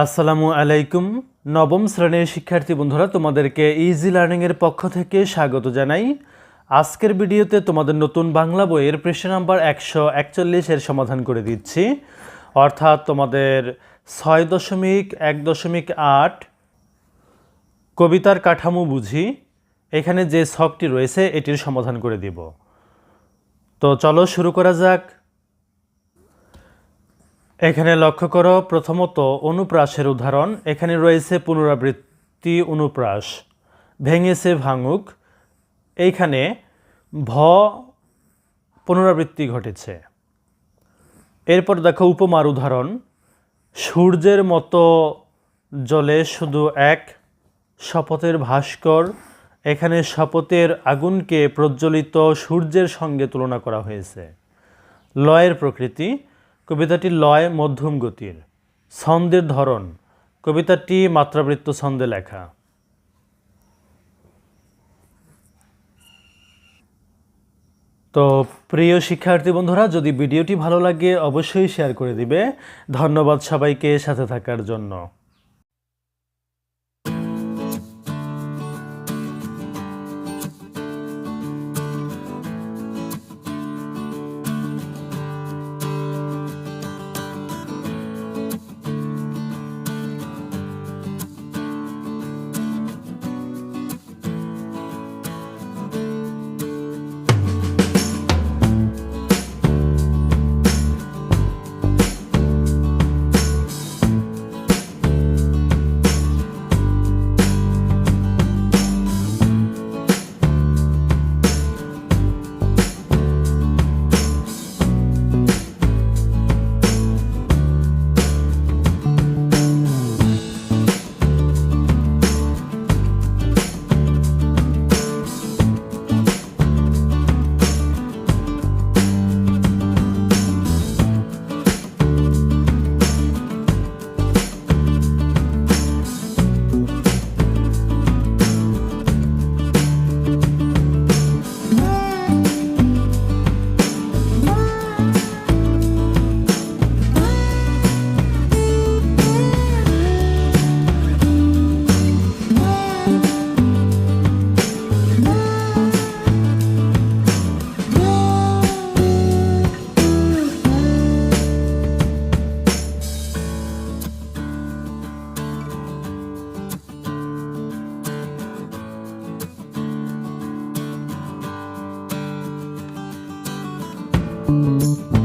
আসসালামু আলাইকুম। নবম শ্রেণির শিক্ষার্থী বন্ধুরা, তোমাদেরকে ইজি লার্নিংয়ের পক্ষ থেকে স্বাগত জানাই। আজকের ভিডিওতে তোমাদের নতুন বাংলা বইয়ের পৃষ্ঠা নাম্বার একশো একচল্লিশের সমাধান করে দিচ্ছি। অর্থাৎ তোমাদের ছয় দশমিক এক দশমিক আট কবিতার কাঠামো বুঝি, এখানে যে ছকটি রয়েছে, এটির সমাধান করে দিব। তো চলো শুরু করা যাক। এখানে লক্ষ্য করো, প্রথমত অনুপ্রাসের উদাহরণ। এখানে রয়েছে পুনরাবৃত্তি অনুপ্রাস। ভেঙেছে ভাঙুক। এইখানে ভ পুনরাবৃত্তি ঘটেছে। এরপর দেখো উপমার উদাহরণ। সূর্যের মতো জলে শুধু এক শপথের ভাস্কর। এখানে শপথের আগুনকে প্রজ্বলিত সূর্যের সঙ্গে তুলনা করা হয়েছে। লয়ের প্রকৃতি। কবিতাটি লয় মধ্যম গতির, ছন্দের ধরন, কবিতাটি মাত্রাবৃত্ত ছন্দে লেখা। তো প্রিয় শিক্ষার্থী বন্ধুরা, যদি ভিডিওটি ভালো লাগে, অবশ্যই শেয়ার করে দিবে। ধন্যবাদ সবাইকে সাথে থাকার জন্য। you